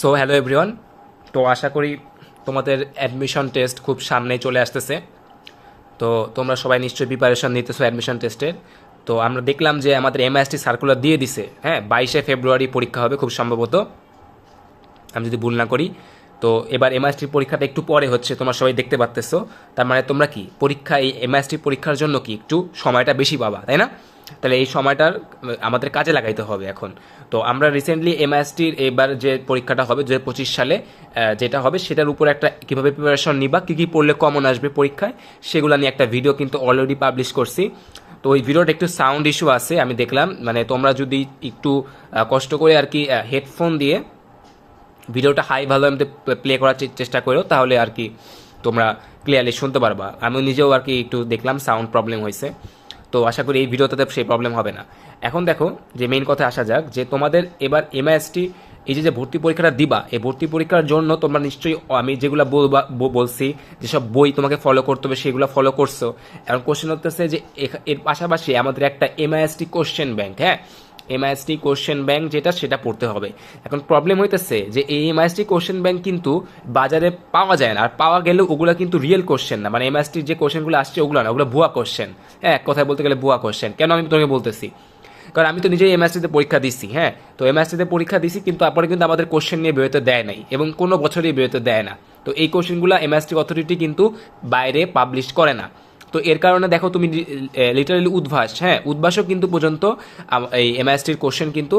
So hello everyone তো আশা করি তোমাদের অ্যাডমিশন টেস্ট খুব সামনে চলে আসতেছে। তো তোমরা সবাই নিশ্চয়ই প্রিপারেশন নিতেছো অ্যাডমিশন টেস্টের তো আমরা দেখলাম যে আমাদের এমআইএসটি সার্কুলার দিয়ে দিছে। হ্যাঁ বাইশে ফেব্রুয়ারি পরীক্ষা হবে খুব সম্ভবত। আমি যদি ভুল না করি তো এবার এমআইএসটির পরীক্ষাটা একটু পরে হচ্ছে, তোমরা সবাই দেখতে পাচ্তেছো তার মানে তোমরা কি, পরীক্ষা, এই এমআইএসটি পরীক্ষার জন্য কি একটু সময়টা বেশি পাবা, তাই না? তাহলে এই সময়টার আমাদের কাজে লাগাইতে হবে এখন। তো আমরা রিসেন্টলি এমআইএসটির এবার যে পরীক্ষাটা হবে দু সালে যেটা হবে, সেটার উপর একটা কীভাবে প্রিপারেশন নিবা, কী কী পড়লে কমন আসবে পরীক্ষায়, সেগুলো নিয়ে একটা ভিডিও কিন্তু অলরেডি পাবলিশ করছি। তো ওই ভিডিওটা একটু সাউন্ড ইস্যু আছে, আমি দেখলাম। মানে তোমরা যদি একটু কষ্ট করে আর কি হেডফোন দিয়ে ভিডিওটা হাই ভালো আমি প্লে করার চেষ্টা করো তাহলে আর কি তোমরা ক্লিয়ারলি শুনতে পারবা। আমি নিজেও আর কি একটু দেখলাম সাউন্ড প্রবলেম হয়েছে। তো আশা করি এই ভিডিওটাতে সেই প্রবলেম হবে না। এখন দেখো যে মেইন কথা আসা যাক, যে তোমাদের এবার এমআইএসটি এই যে যে ভর্তি পরীক্ষাটা দিবা, এই ভর্তি পরীক্ষার জন্য তোমরা নিশ্চয়ই, আমি যেগুলো বলছি, যেসব বই তোমাকে ফলো করতে হবে সেগুলো ফলো করছ। এখন কোশ্চেন হতেছে যে এর পাশাপাশি আমাদের একটা এমআইএসটি কোশ্চেন ব্যাংক হ্যাঁ? এমআইএসটি কোশ্চেন ব্যাংক যেটা, সেটা পড়তে হবে। এখন প্রবলেম হইতেছে যে এই এমআইএসটি কোশ্চেন ব্যাংক কিন্তু বাজারে পাওয়া যায় না। আর পাওয়া গেলেও ওগুলো কিন্তু রিয়েল কোশ্চেন না। মানে এমআইএসটির যে কোশ্চেনগুলো আসছে, ওগুলো না। ওগুলো ভুয়া কোশ্চেন হ্যাঁ এক কথায় বলতে গেলে ভুয়া কোশ্চেন কেন আমি তোমাকে বলতেছি? কারণ আমি তো নিজেই এমএসটিতে পরীক্ষা দিচ্ছি হ্যাঁ। তো এমএসটিতে পরীক্ষা দিছি কিন্তু তারপরে কিন্তু আমাদের কোশ্চেন নিয়ে বেরোতে দেয় নাই এবং কোনো বছরই বেরোতে দেয় না। তো এই কোশ্চেনগুলো এমএসটি অথরিটি কিন্তু বাইরে পাবলিশ করে না। তো এর কারণে দেখো তুমি লিটারালি উদ্ভাস হ্যাঁ? উদ্ভাসও কিন্তু পর্যন্ত এই এমআইএসটির কোশ্চেন কিন্তু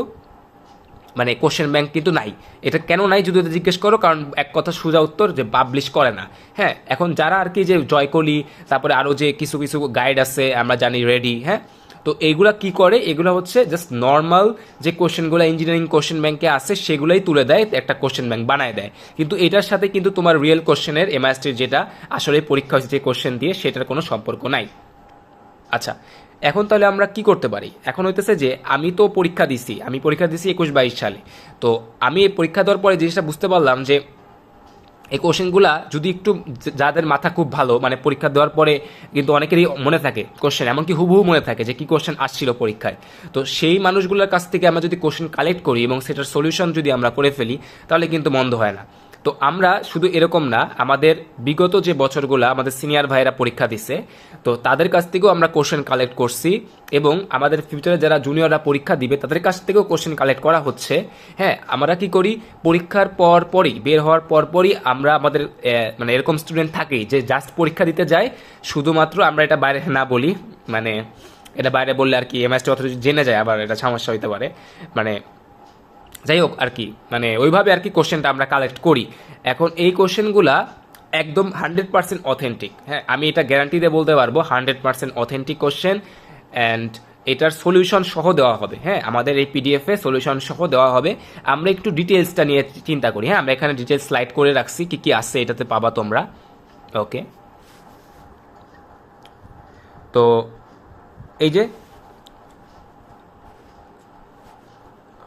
মানে কোশ্চেন ব্যাংক কিন্তু নাই। এটা কেন নাই যদি ওদের জিজ্ঞেস করো, কারণ এক কথা সোজা উত্তর যে পাবলিশ করে না। হ্যাঁ এখন যারা আর কি যে জয়কলি, তারপরে আরও যে কিছু কিছু গাইড আছে, আমরা জানি রেডি হ্যাঁ? তো এইগুলা কি করে? এগুলো হচ্ছে জাস্ট নর্মাল যে কোশ্চেনগুলো ইঞ্জিনিয়ারিং কোশ্চেন ব্যাংকে আছে, সেগুলোই তুলে দেয়, একটা কোশ্চেন ব্যাংক বানায় দেয়। কিন্তু এটার সাথে কিন্তু তোমার রিয়েল কোশ্চেনের এমআইএসটির যেটা, আসলে পরীক্ষা হচ্ছে যে কোশ্চেন দিয়ে, সেটার কোনো সম্পর্ক নাই। আচ্ছা এখন তাহলে আমরা কি করতে পারি? এখন হইতেছে যে, আমি তো পরীক্ষা দিছি, আমি পরীক্ষা দিছি একুশ বাইশ সালে। তো আমি পরীক্ষা দেওয়ার পরে জিনিসটা বুঝতে পারলাম যে এই কোশ্চেনগুলা যদি একটু যাদের মাথা খুব ভালো মানে পরীক্ষা দেওয়ার পরে কিন্তু অনেকেরই মনে থাকে কোশ্চেন এমনকি হুবহু মনে থাকে যে কি কোশ্চেন আসছিল পরীক্ষায়। তো সেই মানুষগুলোর কাছ থেকে আমরা যদি কোশ্চেন কালেক্ট করি এবং সেটার সলিউশন যদি আমরা করে ফেলি, তাহলে কিন্তু মন্দ হয় না। তো আমরা শুধু এরকম না, আমাদের বিগত যে বছরগুলো আমাদের সিনিয়র ভাইয়েরা পরীক্ষা দিছে, তো তাদের কাছ থেকেও আমরা কোশ্চেন কালেক্ট করছি এবং আমাদের ফিউচারে যারা জুনিয়ররা পরীক্ষা দিবে, তাদের কাছ থেকেও কোশ্চেন কালেক্ট করা হচ্ছে। হ্যাঁ আমরা কি করি? পরীক্ষার পর পরই, বের হওয়ার পর পরই আমরা আমাদের মানে এরকম স্টুডেন্ট থাকি যে জাস্ট পরীক্ষা দিতে যায়, শুধুমাত্র আমরা এটা বাইরে না বলি মানে এটা বাইরে বললে আর কি এমএসটি অথরিটি জেনে যায়, আবার এটা সমস্যা হইতে পারে। মানে যাই হোক আর কি মানে ওইভাবে আর কি কোশ্চেনটা আমরা কালেক্ট করি। এখন এই কোশ্চেনগুলা একদম হান্ড্রেড পার্সেন্ট অথেন্টিক হ্যাঁ আমি এটা গ্যারান্টি দিয়ে বলতে পারব hundred percent authentic question and এটার সলিউশন সহ দেওয়া হবে হ্যাঁ আমাদের এই পিডিএফে সলিউশন সহ দেওয়া হবে। আমরা একটু ডিটেলসটা নিয়ে চিন্তা করি হ্যাঁ আমরা এখানে ডিটেলস স্লাইড করে রাখছি, কি কি আসছে এটাতে পাবা তোমরা। ওকে তো এই যে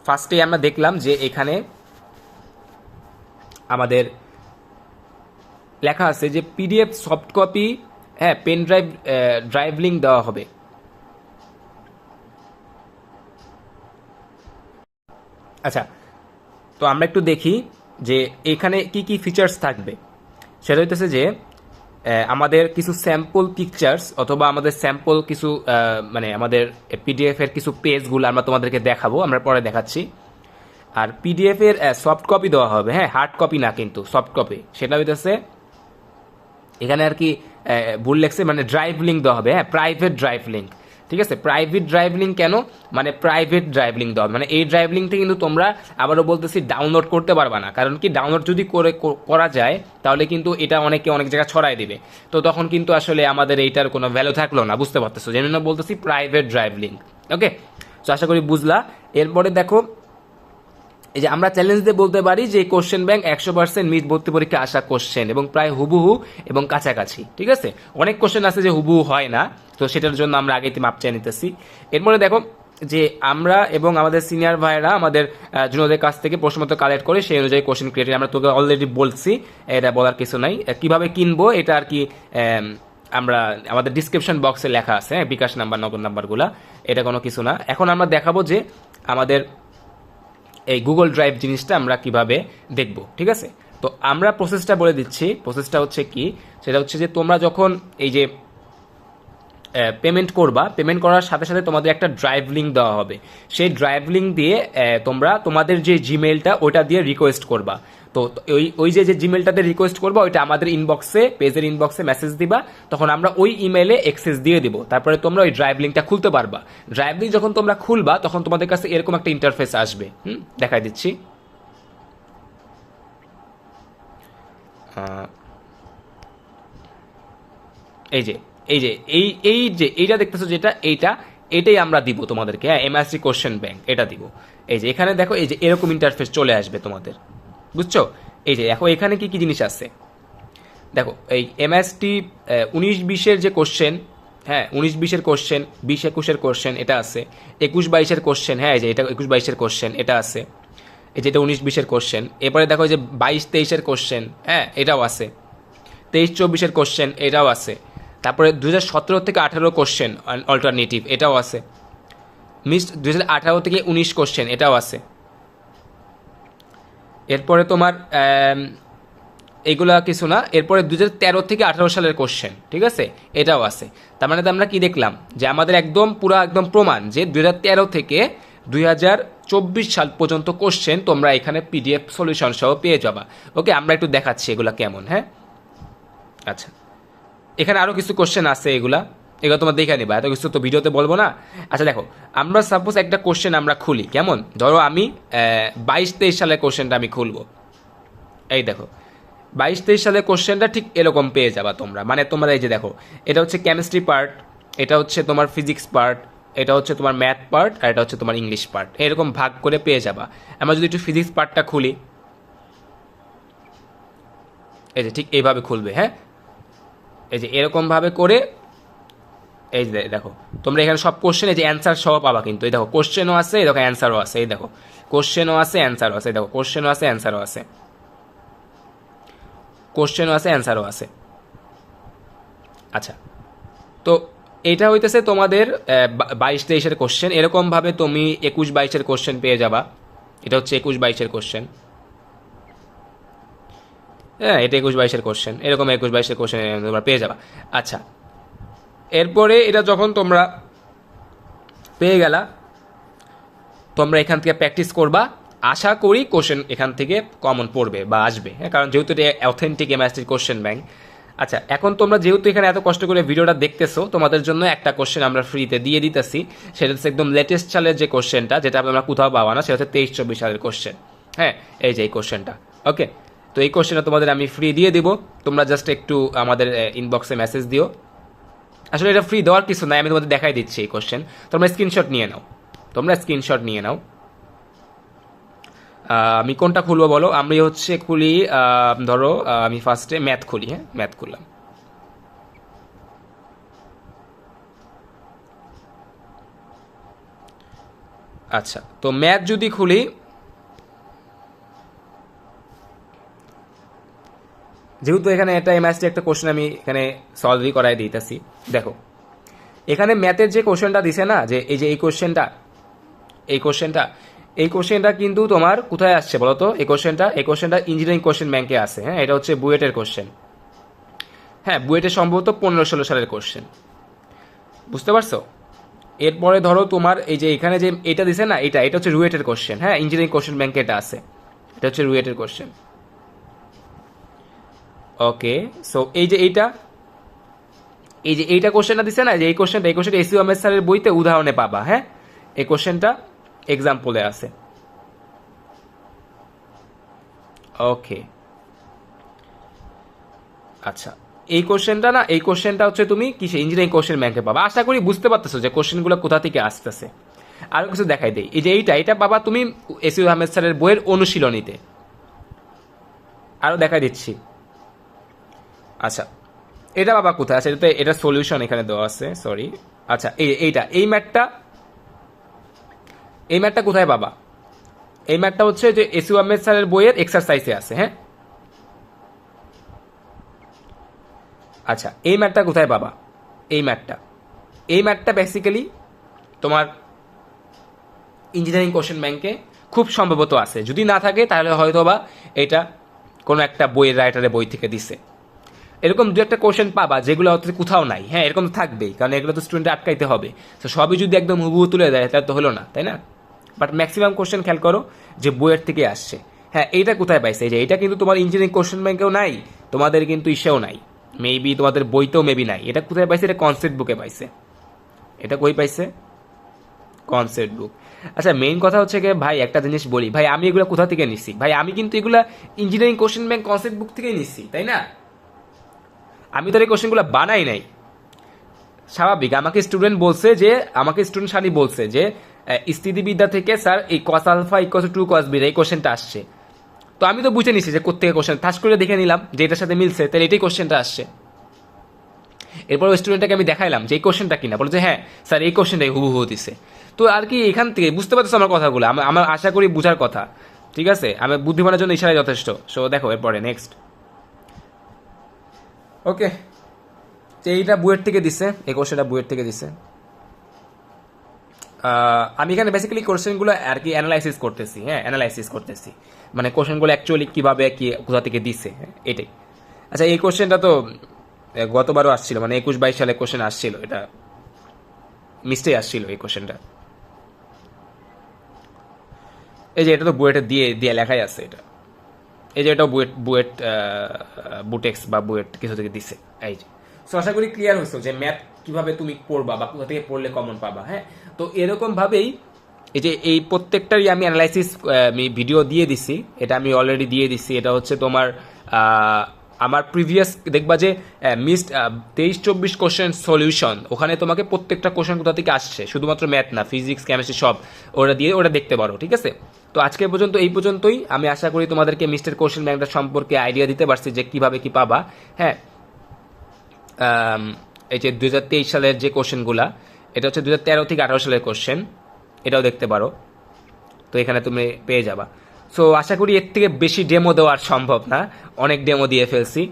ফার্স্টে আমরা দেখলাম যে এখানে আমাদের লেখা আছে যে পিডিএফ সফট কপি হ্যাঁ পেন ড্রাইভ ড্রাইভ লিঙ্ক দেওয়া হবে। আচ্ছা তো আমরা একটু দেখি যে এখানে কি কি ফিচার্স থাকবে। সেটা হইতেছে যে আমাদের কিছু স্যাম্পল পিকচার্স অথবা আমাদের স্যাম্পল কিছু মানে আমাদের পিডিএফ এর কিছু পেজগুলো আমরা তোমাদেরকে দেখাবো, আমরা পরে দেখাচ্ছি। আর পিডিএফ এর সফট কপি দেওয়া হবে হ্যাঁ? হার্ড কপি না কিন্তু সফট কপি সেটা হইতেছে, এখানে আর কি ভুল লেখছে মানে ড্রাইভ লিঙ্ক দেওয়া হবে হ্যাঁ? প্রাইভেট ড্রাইভ লিঙ্ক ঠিক আছে? প্রাইভেট ড্রাইভলিং কেন? মানে প্রাইভেট ড্রাইভলিং দেওয়া মানে এই ড্রাইভলিংটা কিন্তু তোমরা আবারও বলতেছি ডাউনলোড করতে পারবা না। কারণ কি ডাউনলোড যদি করে করা যায়, তাহলে কিন্তু এটা অনেকে অনেক জায়গায় ছড়াই দিবে। তো তখন কিন্তু আসলে আমাদের এইটার কোনো ভ্যালু থাকল না, বুঝতে পারতেছো? যেন বলতেছি প্রাইভেট ড্রাইভলিং ওকে তো আশা করি বুঝলা। এরপরে দেখো এই যে আমরা চ্যালেঞ্জ দিয়ে বলতে পারি যে কোশ্চেন ব্যাংক একশো পার্সেন্ট মিট ভর্তি পরীক্ষা আসা কোশ্চেন এবং প্রায় হুবহু এবং কাছাকাছি ঠিক আছে? অনেক কোশ্চেন আছে যে হুবহু হয় না তো সেটার জন্য আমরা আগে মাপ চেয়ে নিতেছি। এরপরে দেখো যে আমরা এবং আমাদের সিনিয়র ভাইয়েরা আমাদের জুনিয়রদের কাছ থেকে প্রশ্নপত্র কালেক্ট করে সেই অনুযায়ী কোশ্চেন ক্রিয়েট আমরা তোকে অলরেডি বলছি এটা বলার কিছু নাই। কীভাবে কিনবো এটা আর কি আমরা আমাদের ডিসক্রিপশন বক্সে লেখা আছে হ্যাঁ, বিকাশ নাম্বার নগদ নাম্বারগুলা এটা কোনো কিছু না। এখন আমরা দেখাবো যে আমাদের এই গুগল ড্রাইভ জিনিসটা আমরা কীভাবে দেখব, ঠিক আছে? তো আমরা প্রসেসটা বলে দিচ্ছি। প্রসেসটা হচ্ছে কি? সেটা হচ্ছে যে তোমরা যখন এই যে পেমেন্ট করবা। পেমেন্ট করার সাথে সাথে তোমাদের একটা ড্রাইভ লিঙ্ক দেওয়া হবে। সেই ড্রাইভ লিঙ্ক দিয়ে তোমরা তোমাদের যে জিমেলটা ওইটা দিয়ে রিকোয়েস্ট করবা। তো ওই ওই যে যে জিমেলটাতে রিকোয়েস্ট করবা, ওইটা আমাদের ইনবক্সে পেজের ইনবক্সে মেসেজ দিবা। তখন আমরা ওই ইমেলে অ্যাক্সেস দিয়ে দিব। তারপরে তোমরা ওই ড্রাইভ লিঙ্কটা খুলতে পারবা। ড্রাইভ লিঙ্ক যখন তোমরা খুলবা, তখন তোমাদের কাছে এরকম একটা ইন্টারফেস আসবে। হুম? দেখাই দিচ্ছি। এই যে এই যে, এই এই যে, এইটা দেখতেছো যেটা, এইটা, এটাই আমরা দিব তোমাদেরকে হ্যাঁ এমআইসি কোশ্চেন ব্যাংক এটা দিব। এই যে, এখানে দেখো, এই যে, এরকম ইন্টারফেস চলে আসবে তোমাদের, বুঝছ? এই যে, দেখো, এখানে কি কি জিনিস আছে? দেখো, এই এমএসটি উনিশ বিশের যে কোশ্চেন হ্যাঁ উনিশ বিশের কোশ্চেন বিশ একুশের কোশ্চেন এটা আছে। একুশ বাইশের কোশ্চেন হ্যাঁ এই যে, এটা একুশ বাইশের কোশ্চেন এটা আছে। এই যেটা উনিশ বিশের কোশ্চেন এরপরে দেখো যে, বাইশ তেইশের কোশ্চেন হ্যাঁ এটাও আছে। তেইশ চব্বিশের কোশ্চেন এটাও আছে। তারপরে দু হাজার সতেরো থেকে আঠারো কোশ্চেন অল্টারনেটিভ এটাও আছে। মিস দু আঠারো থেকে উনিশ কোশ্চেন এটাও আছে। এরপরে তোমার এগুলা কিছু না, এরপরে দু তেরো থেকে আঠারো সালের কোশ্চেন ঠিক আছে? এটাও আছে। তার মানে আমরা কি দেখলাম? যে আমাদের একদম পুরো একদম প্রমাণ যে দু তেরো থেকে দুই হাজার চব্বিশ সাল পর্যন্ত কোশ্চেন তোমরা এখানে পিডিএফ সলিউশন সহ পেয়ে যাবা। ওকে আমরা একটু দেখাচ্ছি এগুলো কেমন হ্যাঁ? আচ্ছা। এখানে আরও কিছু কোশ্চেন আছে এগুলা। এগুলো তোমার দেখে নিবা, এত কিছু তো ভিডিওতে বলব না। আচ্ছা দেখো, আমরা সাপোজ একটা কোশ্চেন আমরা খুলি, কেমন? ধরো আমি বাইশ তেইশ সালের কোশ্চেনটা আমি খুলবো। এই দেখো, বাইশ তেইশ সালের কোশ্চেনটা ঠিক এরকম পেয়ে যাবা তোমরা। মানে তোমরা এই যে দেখো, এটা হচ্ছে কেমিস্ট্রি পার্ট এটা হচ্ছে তোমার ফিজিক্স পার্ট এটা হচ্ছে তোমার ম্যাথ পার্ট আর এটা হচ্ছে তোমার ইংলিশ পার্ট এরকম ভাগ করে পেয়ে যাবা। আমরা যদি একটু ফিজিক্স পার্টটা খুলি, এই যে ঠিক এইভাবে খুলবে হ্যাঁ? এই যে এরকমভাবে করে, এই যে দেখো, তোমরা এখানে সব কোশ্চেন এই যে অ্যান্সার সহ পাবা কিন্তু। এই দেখো কোশ্চেনও আছে, এই দেখো অ্যান্সারও আছে, এই দেখো। কোশ্চেনও আছে অ্যান্সারও আছে দেখো কোশ্চেনও আছে অ্যান্সারও আছে। কোশ্চেনও আছে অ্যান্সারও আছে। আচ্ছা তো এটা হইতেছে তোমাদের বাইশ তেইশের কোশ্চেন এরকমভাবে তুমি একুশ বাইশের কোশ্চেন পেয়ে যাবা। এটা হচ্ছে একুশ বাইশের কোশ্চেন হ্যাঁ এটা একুশ বাইশের কোশ্চেন এরকম একুশ বাইশের কোশ্চেন তোমরা পেয়ে যাবা। আচ্ছা এরপরে এটা যখন তোমরা পেয়ে গেলা, তোমরা এখান থেকে প্র্যাকটিস করবা। আশা করি কোশ্চেন এখান থেকে কমন পড়বে বা আসবে হ্যাঁ কারণ যেহেতু এটা অথেন্টিক এমআইএসটির কোশ্চেন ব্যাংক আচ্ছা এখন তোমরা যেহেতু এখানে এত কষ্ট করে ভিডিওটা দেখতেছো, তোমাদের জন্য একটা কোশ্চেন আমরা ফ্রিতে দিয়ে দিতেছি। সেটা হচ্ছে একদম লেটেস্ট সালের যে কোশ্চেনটা যেটা আমরা কোথাও পাবা না, সেটা হচ্ছে তেইশ চব্বিশ সালের কোশ্চেন হ্যাঁ এই যে এই কোশ্চেনটা ওকে তো এই কোশ্চেনটা তোমাদের আমি ফ্রি দিয়ে দিব। তোমরা জাস্ট একটু আমাদের ইনবক্সে মেসেজ দিও। আসলে এটা ফ্রি দেওয়ার কিছু নাই, আমি তোমাদের দেখাই দিচ্ছি এই কোশ্চেন তোমরা স্ক্রিনশট নিয়ে নাও। তোমরা স্ক্রিনশট নিয়ে নাও। আমি কোনটা খুলবো বলো? আমি হচ্ছে খুলি ধরো আমি ফার্স্টে ম্যাথ খুলি হ্যাঁ? ম্যাথ খুললাম। আচ্ছা তো ম্যাথ যদি খুলি যেহেতু এখানে এটা এমআইএসটি একটা কোশ্চেন আমি এখানে সলভই করাই দিতেছি। দেখো, এখানে ম্যাথের যে কোশ্চেনটা দিছে না, যে এই যে এই কোশ্চেনটা এই কোশ্চেনটা এই কোশ্চেনটা কিন্তু তোমার কোথায় আসছে বলো তো? এই কোশ্চেনটা এই কোশ্চেনটা ইঞ্জিনিয়ারিং কোশ্চেন ব্যাংকে আছে হ্যাঁ? এটা হচ্ছে বুয়েটের কোশ্চেন হ্যাঁ বুয়েটের সম্ভবত পনেরো ষোলো সালের কোশ্চেন বুঝতে পারছ? এরপরে ধরো তোমার এই যে এখানে যে এটা দিছে না, এটা এটা হচ্ছে রুয়েটের কোশ্চেন হ্যাঁ? ইঞ্জিনিয়ারিং কোশ্চেন ব্যাংকে এটা আছে। এটা হচ্ছে রুয়েটের কোশ্চেন ওকে সো এই যে এইটা, এই যে এইটা কোশ্চেনটা দিছে না, যে এই কোশ্চেনটা এই কোশ্চেনটা এসিও আহমেদ স্যারের বইতে উদাহরণে পাবা হ্যাঁ? এই কোশ্চেনটা এক্সাম্পলে আছে। ওকে আচ্ছা এই কোশ্চেনটা না, এই কোশ্চেনটা হচ্ছে তুমি কিসে ইঞ্জিনিয়ারিং কোশ্চেন ব্যাংকে পাবা। আশা করি বুঝতে পারতেছো যে কোশ্চেনগুলো কোথা থেকে আসতেছে। আরও কিছু দেখাই দেই। এই যে এইটা, এটা পাবা তুমি এসিউ আহমেদ স্যারের বইয়ের অনুশীলনীতে। আরও দেখাই দিচ্ছি। আচ্ছা এটা বাবা কোথায়? আছে এটা এটা সলিউশন এখানে দেওয়া আছে সরি আচ্ছা এই, এইটা, এই ম্যাটটা এই ম্যাটটা কোথায় পাবা এই ম্যাটটা হচ্ছে যে এসিউ আহমেদ স্যারের বইয়ের এক্সারসাইজে আছে হ্যাঁ? আচ্ছা এই ম্যাটটা কোথায় পাবা এই ম্যাটটা। এই ম্যাটটা বেসিক্যালি তোমার ইঞ্জিনিয়ারিং কোশ্চেন ব্যাংকে খুব সম্ভবত আছে। যদি না থাকে, তাহলে হয়তো বা এটা কোনো একটা বইয়ের রাইটারের বই থেকে দিছে। এরকম দু একটা কোশ্চেন পাবা, যেগুলো হয়তো কোথাও নাই। হ্যাঁ এরকম তো থাকবেই, কারণ এগুলো তো স্টুডেন্ট আটকাইতে হবে। তো সবই যদি একদম হুবহু তুলে দেয়, তাহলে তো হলো না, তাই না? বাট ম্যাক্সিমাম কোশ্চেন খেয়াল করো যে বইয়ের থেকে আসছে। হ্যাঁ এইটা কোথায় পাইছে? যে এটা কিন্তু তোমার ইঞ্জিনিয়ারিং কোশ্চেন ব্যাংকেও নাই, তোমাদের কিন্তু ইসেও নাই। মেবি তোমাদের বইতেও মেবি নাই। এটা কোথায় পাইছে? এটা কনসেপ্ট বুকে পাইছে। এটা কই পাইছে? কনসেপ্ট বুক আচ্ছা মেইন কথা হচ্ছে গিয়ে, ভাই, একটা জিনিস বলি। ভাই, আমি এগুলো কোথা থেকে নিচ্ছি ভাই, আমি কিন্তু এগুলা engineering question bank concept book থেকেই নিচ্ছি তাই না? আমি তো এই কোশ্চেনগুলো বানাই নাই। স্বাভাবিক, আমাকে স্টুডেন্ট বলছে যে, আমাকে স্টুডেন্ট সানি বলছে যে স্থিতিবিদ্যা থেকে স্যার এই cos alpha equals two cos beta এই কোশ্চেনটা আসছে। তো আমি তো বুঝে নিছি যে কোথেকে কোশ্চেন ঠাস করে দেখে নিলাম যে এটার সাথে মিলছে, তাহলে এটাই কোশ্চেনটা আসছে। এরপর ওই স্টুডেন্টটাকে আমি দেখাইলাম যে এই কোশ্চেনটা কিনা, বলে যে হ্যাঁ স্যার এই কোশ্চেনটাই হুবহু দিছে। তো আর কি এখান থেকে, বুঝতে পারতেছো আমার কথাগুলো আমার আশা করি বুঝার কথা। ঠিক আছে? আমি বুদ্ধিমানের জন্য ইশারাই যথেষ্ট। সো দেখো, এরপরে নেক্সট ওকে এইটা বুয়েট থেকে দিছে এই কোশ্চেনটা বুয়েট থেকে দিছে। আমি এখানে বেসিক্যালি কোশ্চেনগুলো আর কি অ্যানালাইসিস করতেছি হ্যাঁ অ্যানালাইসিস করতেছি। মানে কোশ্চেনগুলো অ্যাকচুয়ালি কীভাবে কি কোথা থেকে দিছে হ্যাঁ, এটাই। আচ্ছা এই কোশ্চেনটা তো গতবারও আসছিল মানে একুশ বাইশ সালে কোশ্চেন আসছিল এটা মিস্টেই আসছিল এই কোশ্চেনটা। এই যে এটা তো বুয়েটে দিয়ে দিয়ে লেখাই আছে এটা। এই যে এটা বুয়েট বুয়েট বুটেক্স বা বুয়েট কিছু থেকে দিছে। এই যে। সো আশা করি ক্লিয়ার হয়েছে যে ম্যাথ কীভাবে তুমি পড়বা বা কোথা থেকে পড়লে কমন পাবা হ্যাঁ? তো এরকম ভাবেই এই যে এই প্রত্যেকটারই আমি অ্যানালাইসিস আমি ভিডিও দিয়ে দিছি। এটা আমি অলরেডি দিয়ে দিছি। এটা হচ্ছে তোমার আমার প্রিভিয়াস দেখবা যে মিসড তেইশ চব্বিশ কোশ্চেন সলিউশন ওখানে তোমাকে প্রত্যেকটা কোশ্চেন কোথা থেকে আসছে? শুধুমাত্র ম্যাথ না ফিজিক্স কেমিস্ট্রি সব ওটা দিয়ে ওটা দেখতে পারো, ঠিক আছে? তো আজকে পর্যন্ত, এই পর্যন্তই। আমি আশা করি তোমাদেরকে মিস্টার কোশ্চেন ব্যাংকটা সম্পর্কে আইডিয়া দিতে পারছি যে কীভাবে কি পাবা হ্যাঁ? এই যে দু হাজার তেইশ সালের যে কোশ্চেনগুলা এটা হচ্ছে দু হাজার তেরো থেকে আঠারো সালের কোশ্চেন এটাও দেখতে পারো। তো এখানে তুমি পেয়ে যাবা। সো আশা করি এর থেকে বেশি ডেমো দেওয়ার সম্ভব না। অনেক ডেমো দিয়ে ফেলছি।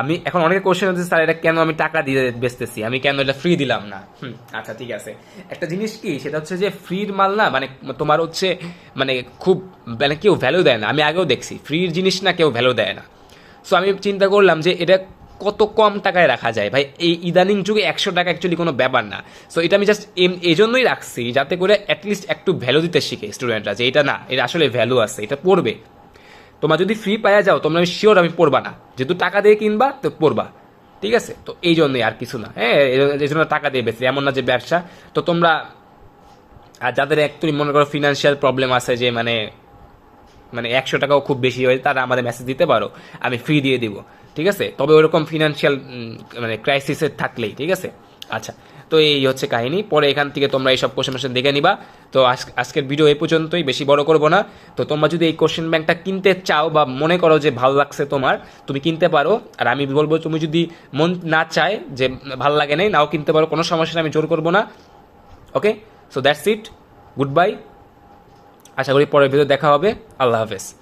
আমি এখন অনেকে কোশ্চেন হচ্ছে স্যার এটা কেন আমি টাকা দিয়ে বেচতেছি? আমি কেন এটা ফ্রি দিলাম না? হুম, আচ্ছা ঠিক আছে। একটা জিনিস কি সেটা হচ্ছে যে ফ্রির মাল না মানে তোমার হচ্ছে মানে খুব মানে কেউ ভ্যালু দেয় না। আমি আগেও দেখছি ফ্রির জিনিস না কেউ ভ্যালু দেয় না। সো আমি চিন্তা করলাম যে এটা কত কম টাকায় রাখা যায়? ভাই, এই ইদানিং যুগে একশো টাকা অ্যাকচুয়ালি কোনো ব্যাপার না। সো এটা আমি জাস্ট এম এই জন্যই রাখছি যাতে করে অ্যাটলিস্ট একটু ভ্যালু দিতে শিখে স্টুডেন্টরা যে এটা না এটা আসলে ভ্যালু আছে, এটা পড়বে। তোমার যদি ফ্রি পাওয়া যাও, তোমরা আমি শিওর আমি পড়বা না। যেহেতু টাকা দিয়ে কিনবা, তো পড়বা। ঠিক আছে? তো এই জন্যই আর কিছু না। হ্যাঁ এই জন্য টাকা দিয়ে বেশি, এমন না যে ব্যবসা। তো তোমরা, আর যাদের একটু মনে করো ফিনান্সিয়াল প্রবলেম আছে যে মানে মানে একশো টাকাও খুব বেশি হয়, তারা আমাদের মেসেজ দিতে পারো। আমি ফ্রি দিয়ে দিব। ঠিক আছে? তবে ওরকম ফিনান্সিয়াল মানে ক্রাইসিসের থাকলেই, ঠিক আছে? আচ্ছা তো এই হচ্ছে কাহিনী। পরে এখান থেকে তোমরা এইসব কোশ্চেন কোশ্চেন দেখে নিবা। তো আজ- আজকের ভিডিও এই পর্যন্তই, বেশি বড় করব না। তো তোমরা যদি এই কোশ্চেন ব্যাংকটা কিনতে চাও বা মনে করো যে ভালো লাগছে তোমার, তুমি কিনতে পারো। আর আমি বলব, তুমি যদি মন না চায় যে ভালো লাগে নাই, নাও কিনতে পারো, কোনো সমস্যা আমি জোর করব না। Okay so that's it good bye আশা করি পরের ভিডিও দেখা হবে। আল্লাহ হাফেজ।